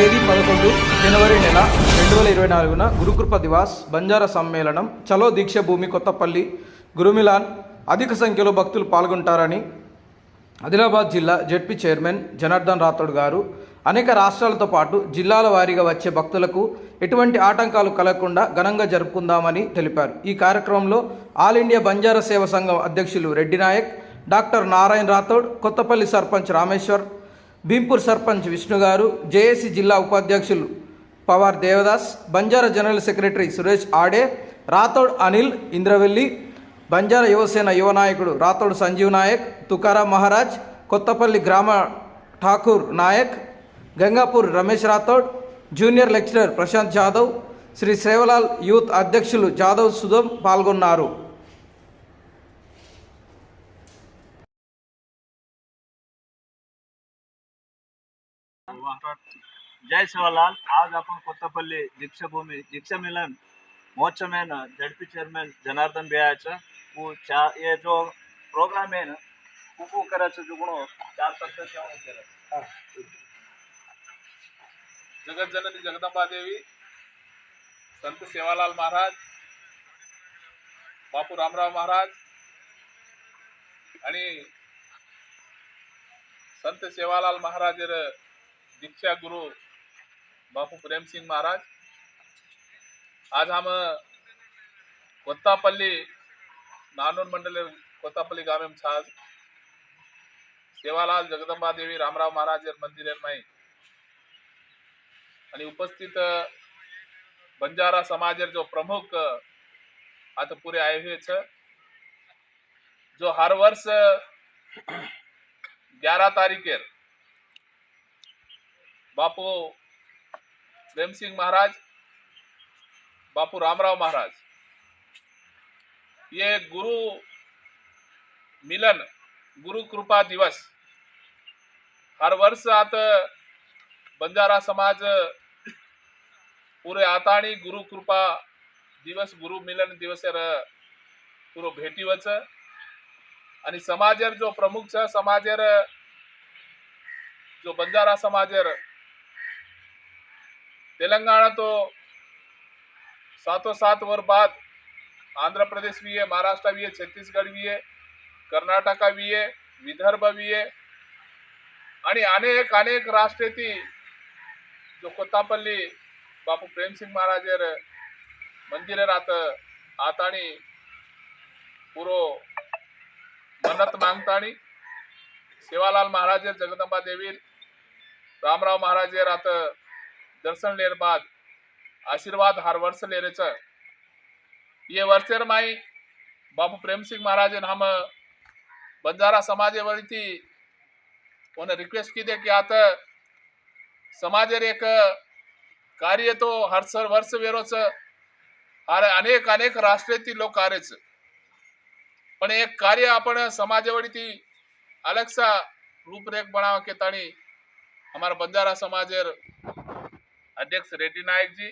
తేదీ పదకొండు జనవరి నెల రెండు వేల ఇరవై నాలుగున గురుకృప దివాస్ బంజారా సమ్మేళనం చలో దీక్ష భూమి కొత్తపల్లి గురుమిలాన్ అధిక సంఖ్యలో భక్తులు పాల్గొంటారని ఆదిలాబాద్ జిల్లా జెడ్పీ చైర్మన్ జనార్దన్ రాథోడ్ గారు అనేక రాష్ట్రాలతో పాటు జిల్లాల వారీగా వచ్చే భక్తులకు ఎటువంటి ఆటంకాలు కలగకుండా ఘనంగా జరుపుకుందామని తెలిపారు. ఈ కార్యక్రమంలో ఆల్ ఇండియా బంజారా సేవ సంఘం అధ్యక్షులు రెడ్డి నాయక్ డాక్టర్ నారాయణ రాథోడ్ కొత్తపల్లి సర్పంచ్ రామేశ్వర్ భీంపూర్ సర్పంచ్ విష్ణు గారు జేఏసీ జిల్లా ఉపాధ్యక్షులు పవార్ దేవదాస్ బంజారా జనరల్ సెక్రటరీ సురేష్ ఆడే రాథోడ్ అనిల్ ఇంద్రవెల్లి బంజారా యువసేన యువ నాయకుడు రాథోడ్ సంజీవ్ నాయక్ తుకారా మహారాజ్ కొత్తపల్లి గ్రామ Thakur Nayak Gangapur Ramesh Rathod junior lecturer Prashanth Jadhav Shri Sevalal youth అధ్యక్షులు జాదవ్ సుధం పాల్గొన్నారు. जय सेवालाल आज आपण कोत्तापल्ली दीक्षाभूमी दीक्षा मिलन महोत्सव में ना झडपी चेयरमैन जनार्दन भैयाचं वो चा ये जो प्रोग्राम है ना वो करायचं जो चार जगत केव्हा केलं देवी जगदंबादेवी संत सेवालाल महाराज बापू रामराव महाराज आणि संत सेवालाल महाराज दीक्षा गुरु बापू प्रेम सिंह महाराज आज हम कोत्तापल्ली नानूर मंडल कोत्तापल्ली गाव में छाज सेवालाल जगदंबा देवी रामराव महाराज मंदिर माई आणि उपस्थित बंजारा समाजेर जो प्रमुख आता पुरे आए हुए छ जो हर वर्ष ग्यारह तारीखेर प्रेम सिंह महाराज बापू रामराव महाराज ये गुरु मिलन गुरु कृपा दिवस हर वर्ष आता बंजारा समाज पुरे आता गुरु कृपा दिवस गुरु मिलन दिवस पुरो भेटीवच आणि समाजेर जो प्रमुख छ समाजेर जो बंजारा समाजेर तेलंगाना तो सातों सात वर बाद आंध्र प्रदेश भी है महाराष्ट्र भी है छत्तीसगढ़ भी है कर्नाटका भी है विदर्भ भी है। आणि अनेक अनेक राष्ट्रेती जो कोत्तापल्ली बापू प्रेमसिंग महाराजेर मंदिर राहत आताणी पुरो मन्नत मागताणी सेवालाल महाराजर जगदंबा देवीर रामराव महाराजर दर्शन लेर बाद आशीर्वाद हर वर्ष ले रहे ये वर्षेर माई बापू प्रेम सिंह महाराज हम बंजारा समाज वाली थी उन्हें रिक्वेस्ट की दे कि आते समाज एक कार्य तो हर सर वर्ष वेरो अरे अनेक अनेक राष्ट्रीय ती लोक कार्य पण एक कार्य आपण समाज वाली थी अलग सा रूपरेख बनाव के तानी हमारा बंजारा समाज अध्यक्ष रेड्डी नायकजी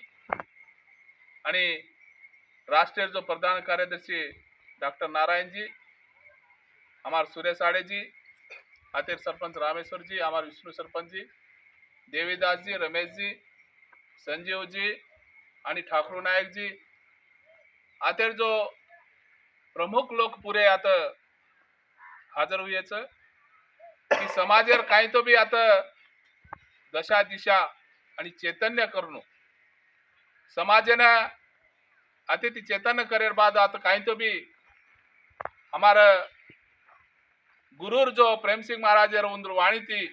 आणि राष्ट्रीय जो प्रधान कार्यदर्शी डॉक्टर नारायणजी आमार हमारे सुरेश आड़े जी आतिर सरपंच रामेश्वर जी विष्णू विष्णु सरपंच जी देवीदास जी रमेश जी संजीव जी आणि ठाकरू नायक जी. आतेर जो प्रमुख लोक पुरे आता हजर हुयेच की समाजेर काही तो बी आता दशा दिशा आणि चैतन्य करून समाजनं आता ती चैतन्य करेल बाद आता काही तो बी आमार गुरुर जो प्रेमसिंग महाराज उंदूर वाणी ती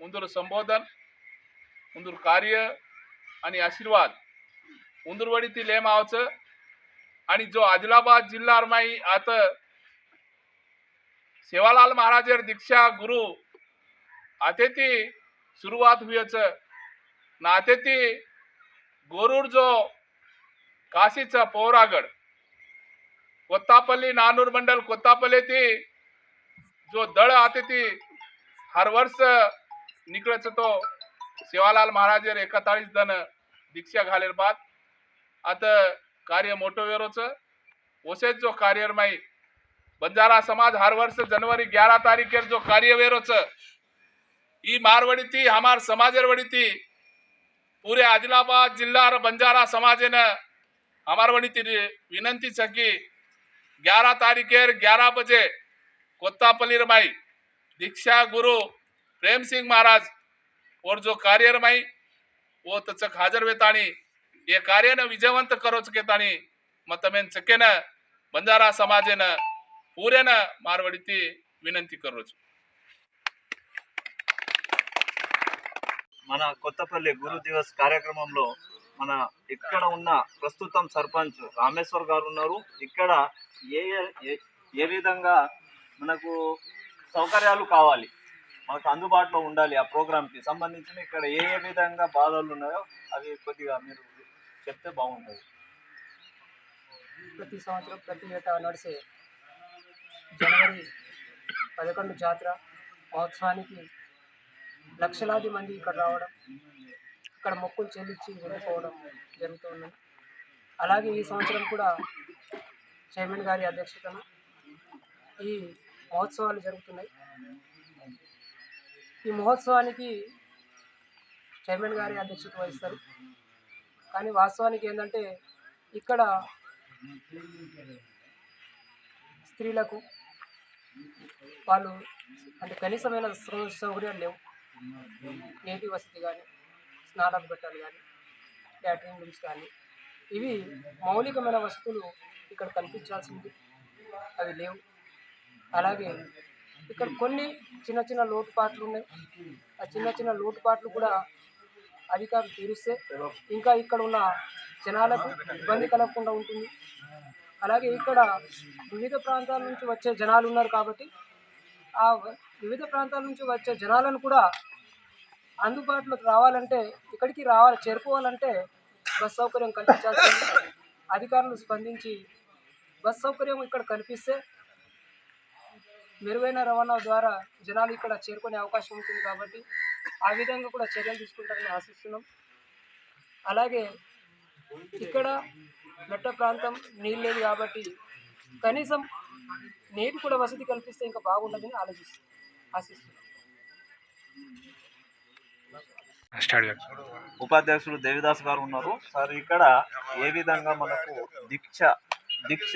उंदूर संबोधन उंदूर कार्य आणि आशीर्वाद उंदूरवाडी ती लेम आवच आणि जो आदिलाबाद जिल्हा माई आत सेवालाल महाराज दीक्षा गुरु आते ती सुरुवात होयच आते ती सुरुवात हुयच ना गोरूर जो काशीचा कोत्तापल्ली नानूर मंडल कोत्तापल्ली ती जो दळ आते ती हर वर्ष निकळच तो सेवालाल महाराज एकाताळीस जण दीक्षा घालेर बाद. आता कार्य मोठं वेरोच ओसेच जो कार्य माई बंजारा समाज हर वर्ष जनवरी ग्यारह तारीखेर जो कार्य वेरोच ई मारवडी ती हमार समाजेर वडी ती पूरे आदिलाबाद जिल्हा बंजारा समाजेन अमारवणी ती विनंती छ की ग्यारा तारीखे ग्यारा बजे कोत्तापल्लीर माई दीक्षा गुरु प्रेमसिंग महाराज और जो कार्यर माई वो तक हाजर वे तानी ये कार्य न विजयवंत करो चके तानी मत मेन बंजारा समाजे न पुरे ती विनंती करो चके మన కొత్తపల్లి గురు దివస్ కార్యక్రమంలో మన ఇక్కడ ఉన్న ప్రస్తుతం సర్పంచ్ రామేశ్వర్ గారు ఉన్నారు. ఇక్కడ ఏ ఏ- ఏ విధంగా మనకు సౌకర్యాలు కావాలి మనకు అందుబాటులో ఉండాలి ఆ ప్రోగ్రామ్కి సంబంధించిన ఇక్కడ ఏ ఏ విధంగా బాధలు ఉన్నాయో అవి కొద్దిగా మీరు చెప్తే బాగుంటుంది. ప్రతి సంవత్సరం ప్రతి ఏటా నడిచే జనవరి పదకొండు జాతర మహోత్సవానికి లక్షలాది మంది ఇక్కడ రావడం ఇక్కడ మొక్కులు చెల్లించి వెళ్ళిపోవడం జరుగుతుంది. అలాగే ఈ సంవత్సరం కూడా చైర్మన్ గారి అధ్యక్షతన ఈ మహోత్సవాలు జరుగుతున్నాయి. ఈ మహోత్సవానికి చైర్మన్ గారి అధ్యక్షత వహిస్తారు. కానీ వాస్తవానికి ఏంటంటే ఇక్కడ స్త్రీలకు వాళ్ళు అంటే కనీసమైన సౌకర్యాలు లేవు. నేటి వసతి కానీ స్నానాలు పెట్టాలి కానీ క్యాటరింగ్ రూమ్స్ కానీ ఇవి మౌలికమైన వసతులు ఇక్కడ కల్పించాల్సింది. అవి లేవు. అలాగే ఇక్కడ కొన్ని చిన్న చిన్న లోటుపాట్లు ఉన్నాయి. ఆ చిన్న చిన్న లోటుపాట్లు కూడా అధికారులు తీరుస్తే ఇంకా ఇక్కడ ఉన్న జనాలకు ఇబ్బంది కలగకుండా ఉంటుంది. అలాగే ఇక్కడ వివిధ ప్రాంతాల నుంచి వచ్చే జనాలు ఉన్నారు కాబట్టి ఆ వివిధ ప్రాంతాల నుంచి వచ్చే జనాలను కూడా అందుబాటులోకి రావాలంటే ఇక్కడికి రావాలి చేరుకోవాలంటే బస్ సౌకర్యం కల్పించాల్సింది అధికారులు స్పందించి బస్ సౌకర్యం ఇక్కడ కల్పిస్తే మెరుగైన రవాణా ద్వారా జనాలు ఇక్కడ చేరుకునే అవకాశం ఉంటుంది కాబట్టి ఆ విధంగా కూడా చర్యలు తీసుకుంటారని ఆశిస్తున్నాం. అలాగే ఇక్కడ మెట్ట ప్రాంతం నీళ్ళు లేదు కాబట్టి కనీసం నీటి కూడా వసతి కల్పిస్తే ఇంకా బాగుంటుందని ఆలోచిస్తున్నాం ఆశిస్తున్నాం. ఉపాధ్యక్షులు దేవిదాస్ గారు ఉన్నారు. సార్ ఇక్కడ ఏ విధంగా మనకు దీక్ష దీక్ష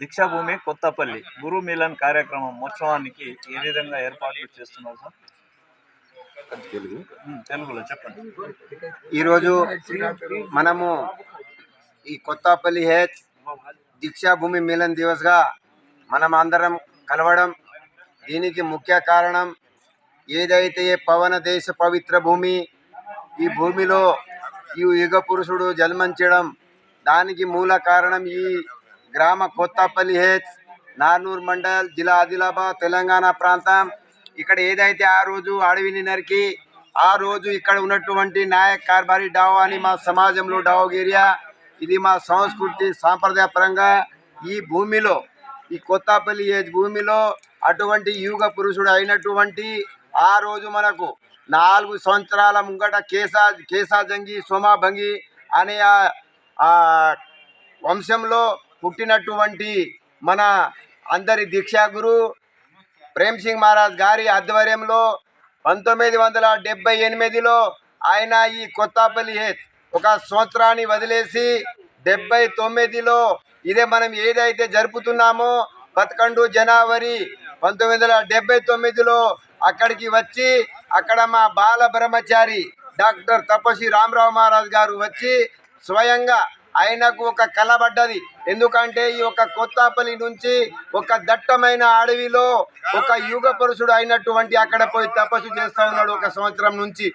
దీక్షా భూమి కొత్తపల్లి గురు మిలన్ కార్యక్రమం ఉత్సవానికి ఏ విధంగా ఏర్పాట్లు చేస్తున్నారు సార్? తెలుగులో చెప్పండి. ఈరోజు మనము ఈ కొత్తపల్లి హెచ్ దీక్షా భూమి మిలన్ దివస్గా మనం అందరం కలవడం దీనికి ముఖ్య కారణం ఏదైతే పవన దేశ పవిత్ర భూమి ఈ భూమిలో ఈ యుగ పురుషుడు జన్మించడం దానికి మూల కారణం ఈ గ్రామ కొత్తపల్లి హెచ్ నార్నూర్ మండల్ జిల్లా ఆదిలాబాద్ తెలంగాణ ప్రాంతం. ఇక్కడ ఏదైతే ఆ రోజు అడవిని నరికి ఆ రోజు ఇక్కడ ఉన్నటువంటి నాయక్ కార్బారి డావో అని మా సమాజంలో డావోగేరియా ఇది మా సంస్కృతి సాంప్రదాయ పరంగా ఈ భూమిలో ఈ కొత్తపల్లి ఏజ్ భూమిలో అటువంటి యుగ పురుషుడు అయినటువంటి ఆ రోజు మనకు నాలుగు సంవత్సరాల ముంగట కేసా కేసాజంగి సోమాభంగి అనే ఆ- వంశంలో పుట్టినటువంటి మన అందరి దీక్షాగురు ప్రేమ్ సింగ్ మహారాజ్ గారి ఆధ్వర్యంలో పంతొమ్మిది వందల డెబ్బై ఎనిమిదిలో ఆయన ఈ కొత్తపల్లి ఒక సంవత్సరాన్ని వదిలేసి డెబ్బై తొమ్మిదిలో ఇదే మనం ఏదైతే జరుపుతున్నామో పదకొండు జనవరి పంతొమ్మిది వందల డెబ్బై తొమ్మిదిలో అక్కడికి వచ్చి అక్కడ మా బాల బ్రహ్మచారి డాక్టర్ తపస్వి రామరావు మహారాజ్ గారు వచ్చి స్వయంగా ఆయనకు ఒక కలబడ్డది ఎందుకంటే ఈ యొక్క కొత్తపల్లి నుంచి ఒక దట్టమైన అడవిలో ఒక యుగ పురుషుడు అయినటువంటి అక్కడ పోయి తపస్సు చేస్తూ ఉన్నాడు ఒక సంవత్సరం నుంచి.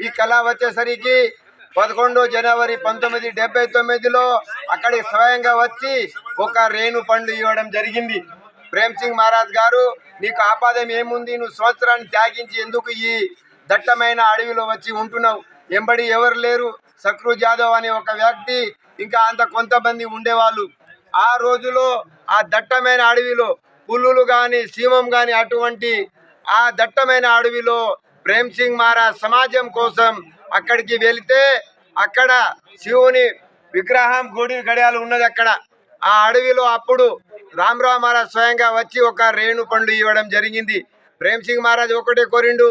ఈ కళ వచ్చేసరికి పదకొండు జనవరి పంతొమ్మిది డెబ్బై తొమ్మిదిలో అక్కడికి స్వయంగా వచ్చి ఒక రేణు పండు ఇవ్వడం జరిగింది. ప్రేమ్ సింగ్ మహారాజ్ గారు నీకు ఆపాదం ఏముంది? నువ్వు సంవత్సరాన్ని త్యాగించి ఎందుకు ఈ దట్టమైన అడవిలో వచ్చి ఉంటున్నావు? ఎంబడి ఎవరు లేరు? సక్రు జాదవ్ అనే ఒక వ్యక్తి ఇంకా అంత కొంతమంది ఉండేవాళ్ళు. ఆ రోజులో ఆ దట్టమైన అడవిలో పులులు కానీ సీమం కానీ అటువంటి ఆ దట్టమైన అడవిలో ప్రేమ్ సింగ్ మహారాజ్ సమాజం కోసం అక్కడికి వెళితే అక్కడ శివుని విగ్రహం గుడి గడియాలు ఉన్నది అక్కడ. ఆ అడవిలో అప్పుడు రామరావు మహారాజ్ స్వయంగా వచ్చి ఒక రేణు పండు ఇవ్వడం జరిగింది. ప్రేమ్ సింగ్ మహారాజ్ ఒకటే కోరిండు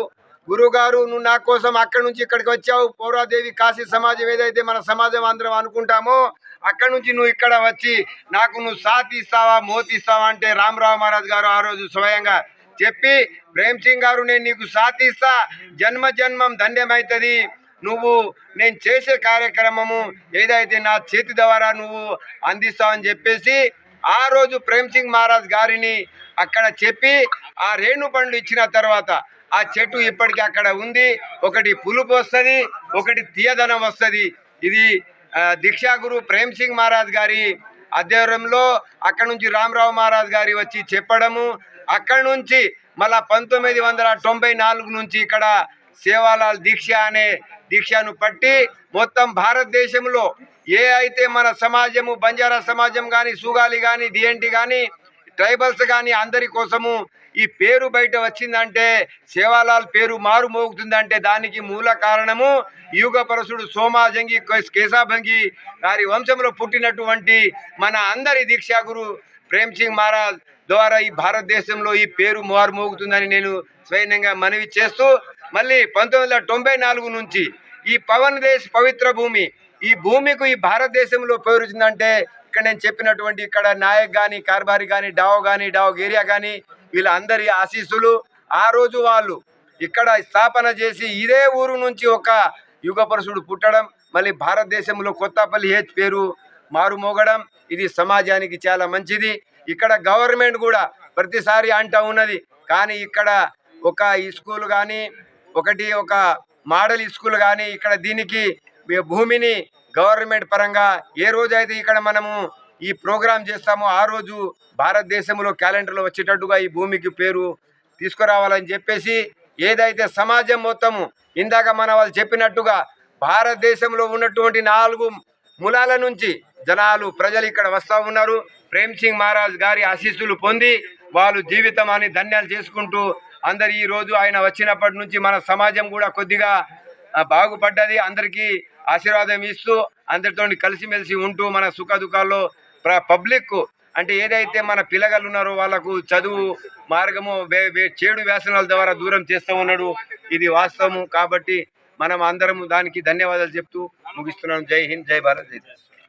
గురువు గారు నువ్వు నా కోసం అక్కడి నుంచి ఇక్కడికి వచ్చావు. పౌరాదేవి కాశీ సమాజం ఏదైతే మన సమాజం అందరం అనుకుంటామో అక్కడి నుంచి నువ్వు ఇక్కడ వచ్చి నాకు నువ్వు సాత్ ఇస్తావా మోతి ఇస్తావా అంటే రామరావు మహారాజ్ గారు ఆ రోజు స్వయంగా చెప్పి ప్రేమ్ సింగ్ గారు నేను నీకు సాత్ ఇస్తా. జన్మ జన్మం ధన్యమవుతుంది నువ్వు నేను చేసే కార్యక్రమము ఏదైతే నా చేతి ద్వారా నువ్వు అందిస్తావని చెప్పేసి ఆ రోజు ప్రేమ్ సింగ్ మహారాజ్ గారిని అక్కడ చెప్పి ఆ రేణు పండ్లు ఇచ్చిన తర్వాత ఆ చెట్టు ఇప్పటికీ అక్కడ ఉంది. ఒకటి పులుపు వస్తుంది ఒకటి తీయదనం వస్తుంది. ఇది దీక్షాగురు దీక్షా ప్రేమ్ సింగ్ మహారాజ్ గారి ఆధ్వర్యంలో అక్కడ నుంచి రామరావు మహారాజ్ గారి వచ్చి చెప్పడము. అక్కడ నుంచి మళ్ళా పంతొమ్మిది వందల తొంభై నాలుగు నుంచి ఇక్కడ సేవాలాల్ దీక్ష అనే దీక్షను పట్టి మొత్తం భారతదేశంలో ఏ అయితే మన సమాజము బంజారా సమాజం కానీ సుగాలి కానీ డిఎన్టీ కానీ ట్రైబల్స్ కానీ అందరి కోసము ఈ పేరు బయట వచ్చిందంటే సేవాలాల్ పేరు మారు మోగుతుందంటే దానికి మూల కారణము యుగపరసుడు సోమాజంగి కేశాభంగి వారి వంశంలో పుట్టినటువంటి మన అందరి దీక్షా గురు ప్రేమ్ సింగ్ మహారాజ్ ద్వారా ఈ భారతదేశంలో ఈ పేరు మారు మోగుతుందని నేను స్వయంగా మనవి చేస్తూ మళ్ళీ పంతొమ్మిది వందల తొంభై నాలుగు నుంచి ఈ పవన్ దేశ్ పవిత్ర భూమి ఈ భూమికి ఈ భారతదేశంలో పేరు వచ్చిందంటే ఇక్కడ నేను చెప్పినటువంటి ఇక్కడ నాయక్ కానీ కార్బారి కానీ డావ్ కానీ డావ్ ఏరియా కానీ వీళ్ళందరి ఆశీస్సులు ఆ రోజు వాళ్ళు ఇక్కడ స్థాపన చేసి ఇదే ఊరు నుంచి ఒక యుగపరుషుడు పుట్టడం మళ్ళీ భారతదేశంలో కొత్తపల్లి హెచ్ పేరు మారుమోగడం ఇది సమాజానికి చాలా మంచిది. ఇక్కడ గవర్నమెంట్ కూడా ప్రతిసారి అంటూ ఉన్నది. కానీ ఇక్కడ ఒక స్కూల్ కానీ ఒకటి ఒక మోడల్ స్కూల్ కానీ ఇక్కడ దీనికి భూమిని గవర్నమెంట్ పరంగా ఏ రోజు అయితే ఇక్కడ మనము ఈ ప్రోగ్రాం చేస్తామో ఆ రోజు భారతదేశంలో క్యాలెండర్లో వచ్చేటట్టుగా ఈ భూమికి పేరు తీసుకురావాలని చెప్పేసి ఏదైతే సమాజం మొత్తము ఇందాక మన వాళ్ళు చెప్పినట్టుగా భారతదేశంలో ఉన్నటువంటి నాలుగు మూలాల నుంచి జనాలు ప్రజలు ఇక్కడ వస్తూ ఉన్నారు. ప్రేమ్ సింగ్ మహారాజ్ గారి ఆశీస్సులు పొంది వాళ్ళు జీవితాన్ని ధన్యాలు చేసుకుంటూ అందరు ఈ రోజు ఆయన వచ్చినప్పటి నుంచి మన సమాజం కూడా కొద్దిగా బాగుపడ్డది. అందరికీ ఆశీర్వాదం ఇస్తూ అందరితో కలిసిమెలిసి ఉంటూ మన సుఖ దుఃఖాల్లో పబ్లిక్ అంటే ఏదైతే మన పిల్లగాళ్ళు ఉన్నారో వాళ్ళకు చదువు మార్గము వే- వే- వ్యాసనాల ద్వారా దూరం చేస్తూ ఉన్నాడు. ఇది వాస్తవము. కాబట్టి మనం అందరము దానికి ధన్యవాదాలు చెప్తూ ముగిస్తున్నాం జై హింద్ జై భారత్ జై దేశ్.